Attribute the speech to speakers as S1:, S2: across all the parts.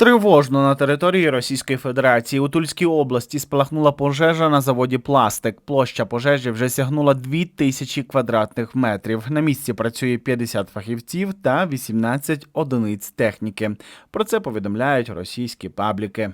S1: Тривожно на території Російської Федерації у Тульській області спалахнула пожежа на заводі Пластик. Площа пожежі вже сягнула 2000 квадратних метрів. На місці працює 50 фахівців та 18 одиниць техніки. Про це повідомляють російські пабліки.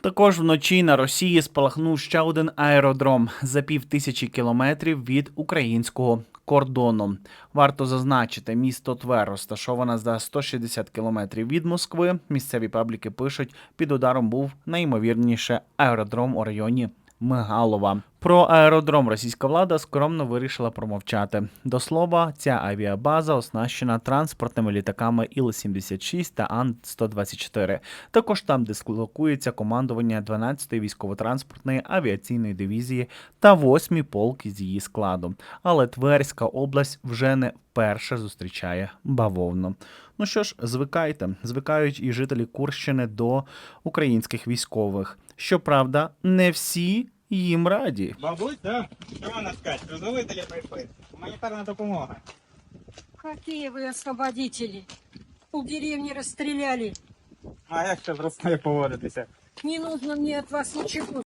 S1: Також вночі на Росії спалахнув ще один аеродром за пів тисячі кілометрів від українського кордону. Варто зазначити, місто Твер розташоване за 160 кілометрів від Москви. Місцеві пабліки пишуть, під ударом був найімовірніше аеродром у районі Мигалова. Про аеродром російська влада скромно вирішила промовчати. До слова, ця авіабаза оснащена транспортними літаками Іл-76 та Ан-124. Також там дислокується командування 12-ї військово-транспортної авіаційної дивізії та 8-й полк із її складу. Але Тверська область вже не вперше зустрічає бавовну. Ну що ж, звикайте, звикають і жителі Курщини до українських військових. Щоправда, не всі їм раді.
S2: Бабусь, да? Що вона скаже? Трудовителі прийшли. Гуманітарна допомога.
S3: Какие вы освободители? У деревни расстреляли.
S2: А як ще з Ростою поводитися?
S3: Не нужно мне от вас ничего.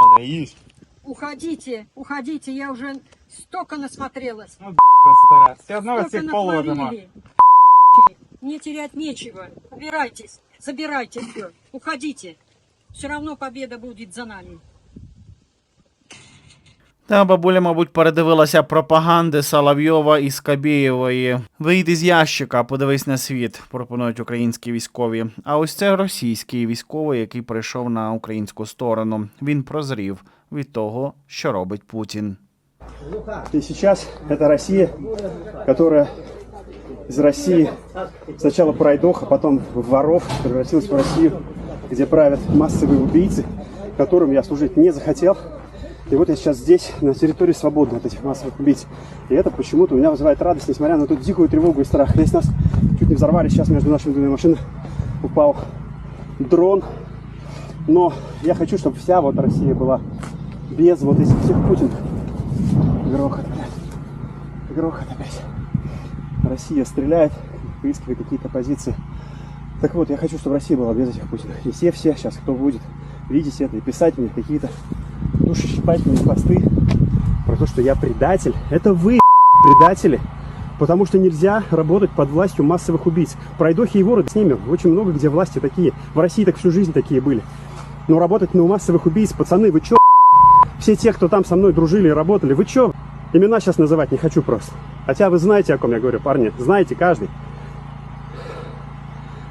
S2: Вона їж.
S3: Уходите, уходите, я уже столько насмотрелась.
S2: Ну, стара. Все одно
S3: Столько
S2: всіх половимо.
S3: натворили. Мне терять нечего. Убирайтесь, забирайте все. Уходите. Все равно победа будет за нами.
S1: Та бабуля, мабуть, передивилася пропаганди Соловйова і Скабєєвої. Вийди з ящика, подивись на світ, пропонують українські військові. А ось це російський військовий, який прийшов на українську сторону. Він прозрів від того, що робить Путін.
S4: И сейчас это Россия, которая из России сначала пройдоха, потом в воров превратилась в Россию, где правят массовые убийцы, которым я служить не захотел. И вот я сейчас здесь, на территории свободной от этих массовых убийц. И это почему-то у меня вызывает радость, несмотря на ту дикую тревогу и страх. Здесь нас чуть не взорвали, сейчас между нашими двумя машинами упал дрон. Но я хочу, чтобы вся вот Россия была без вот этих всех Путиных. Грохот опять. Грохот опять. Россия стреляет, выискивая какие-то позиции. Так вот, я хочу, чтобы Россия была без этих Путиных. И все, все сейчас, кто будет видеть это и писать мне какие-то душещипательные посты про то, что я предатель. Это вы, предатели. Потому что нельзя работать под властью массовых убийц. Пройдохи и воры с ними очень много где власти такие. В России так всю жизнь такие были. Но работать на массовых убийц, пацаны, вы чё? Все те, кто там со мной дружили и работали, вы чё? Имена сейчас называть не хочу просто. Хотя вы знаете, о ком я говорю, парни. Знаете каждый.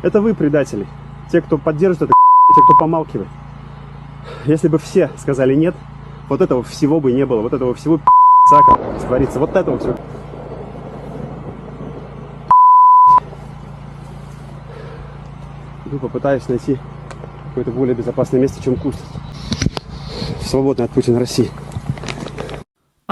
S4: Это вы предатели. Те, кто поддержит это, те, кто помалкивает. Если бы все сказали нет, вот этого всего бы не было. Вот этого всего сака творится. Вот этого все. Иду попытаюсь найти какое-то более безопасное место, чем куст. В свободной от Путина России.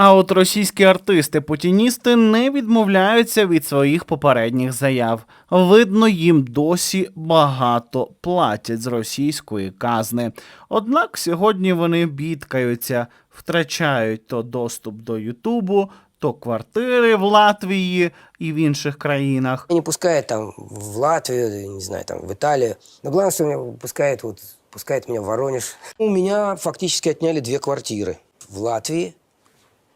S1: А от російські артисти-путіністи не відмовляються від своїх попередніх заяв. Видно, їм досі багато платять з російської казни. Однак сьогодні вони бідкаються, втрачають то доступ до Ютубу, то квартири в Латвії і в інших країнах.
S5: Не пускает там в Латвию, не знаю, там в Италию. Но главное, что меня пускает, вот, пускает меня в Воронеж. У меня фактически отняли две квартиры в Латвии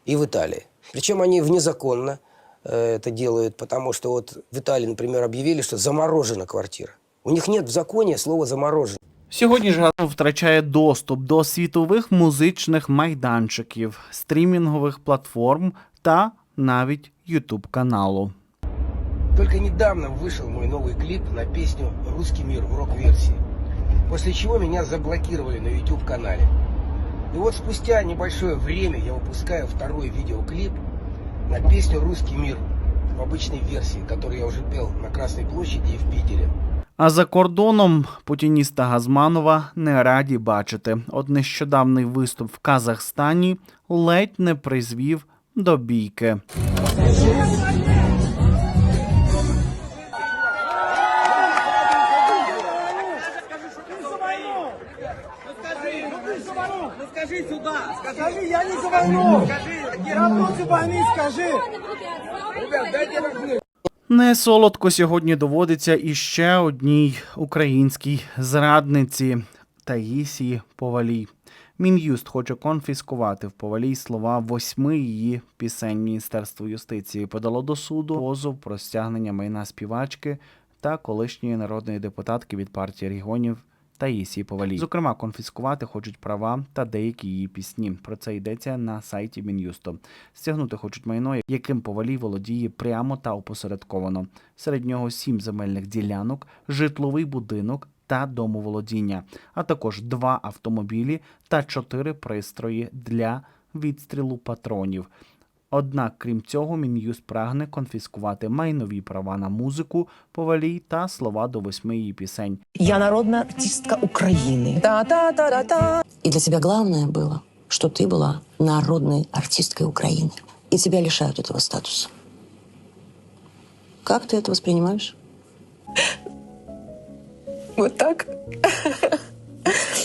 S5: и в Италии. Причем они внезаконно э, это делают, потому что вот в Италии, например, объявили, что заморожена квартира. У них нет в законе слова «заморожен».
S1: Сьогодні ж Газпром втрачає доступ до світових музичних майданчиків, стрімінгових платформ та навіть Ютуб каналу.
S5: Только недавно вышел мой новый клип на песню «Русский мир» в рок-версии. После чего меня заблокировали на YouTube-канале. И вот спустя небольшое время я выпускаю второй видеоклип на песню «Русский мир» в обычной версии, которую я уже пел на Красной площади и в Питере.
S1: А за кордоном путініста Газманова не раді бачити. От нещодавний виступ в Казахстані ледь не призвів до бійки. Не солодко сьогодні доводиться іще одній українській зрадниці Таїсії Повалій. Мін'юст хоче конфіскувати в Повалій слова восьми її пісень. Міністерство юстиції подало до суду позов про стягнення майна співачки та колишньої народної депутатки від партії регіонів Таїсії Повалій. Зокрема, конфіскувати хочуть права та деякі її пісні. Про це йдеться на сайті Мін'юсту. Стягнути хочуть майно, яким Повалій володіє прямо та опосередковано. Серед нього сім земельних ділянок, житловий будинок та домоволодіння, а також два автомобілі та чотири пристрої для відстрілу патронів. Однак, крім цього, Мін'юст прагне конфіскувати майнові права на музику, повалій та слова до восьми її пісень.
S6: Я народная артистка Украины. Та-та-та-та-та.
S7: И для тебя главное было, что ты была народной артисткой Украины. И тебя лишают этого статуса. Как ты это воспринимаешь?
S6: Вот так.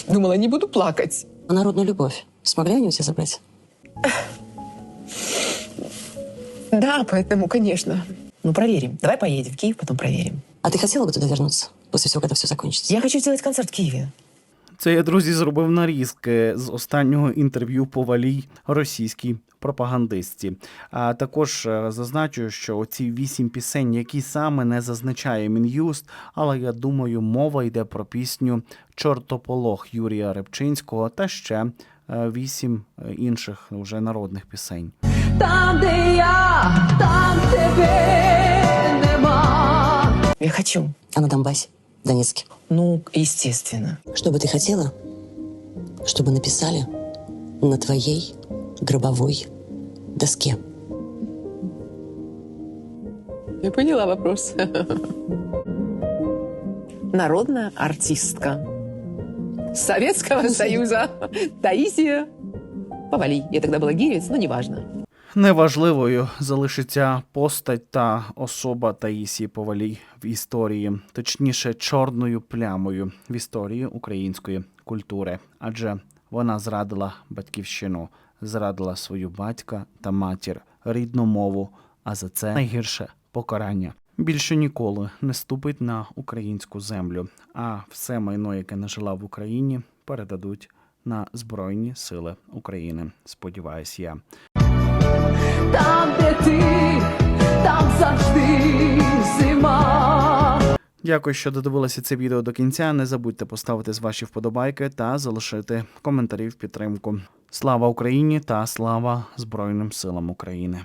S6: Думала, не буду плакать.
S7: А народную любовь смогли они у тебя забрать?
S6: Да, поэтому, конечно. Ну, проверим. Давай поедем в Киев, потом проверим.
S7: А ты хотела бы туда вернуться после всего, когда все закончится?
S6: Я хочу сделать концерт в Киеве.
S1: Це я, друзі, зробив нарізки з останнього інтерв'ю повалій російській пропагандистці. А також е, зазначу, що оці вісім пісень, які саме не зазначає Мін'юст, але я думаю, мова йде про пісню Чортополох Юрія Репчинського та ще е, вісім е, інших вже народних пісень.
S6: Я Хочу.
S7: А на Донбассе? Донецке?
S6: Ну, естественно.
S7: Что бы ты хотела, чтобы написали на твоей гробовой доске?
S6: Я поняла вопрос. Народная артистка Советского Союза Таисия Повали. Я тогда была гирец, но неважно.
S1: Неважливою залишиться постать та особа Таїсії Повалій в історії, точніше, чорною плямою в історії української культури, адже вона зрадила батьківщину, зрадила свою батька та матір, рідну мову, а за це найгірше покарання. Більше ніколи не ступить на українську землю, а все майно, яке нажила в Україні, передадуть на Збройні Сили України. Сподіваюсь, я.
S8: Там, де ти, там завжди зима.
S1: Дякую, що додивилися це відео до кінця. Не забудьте поставити ваші вподобайки та залишити коментарі в підтримку. Слава Україні та слава Збройним силам України!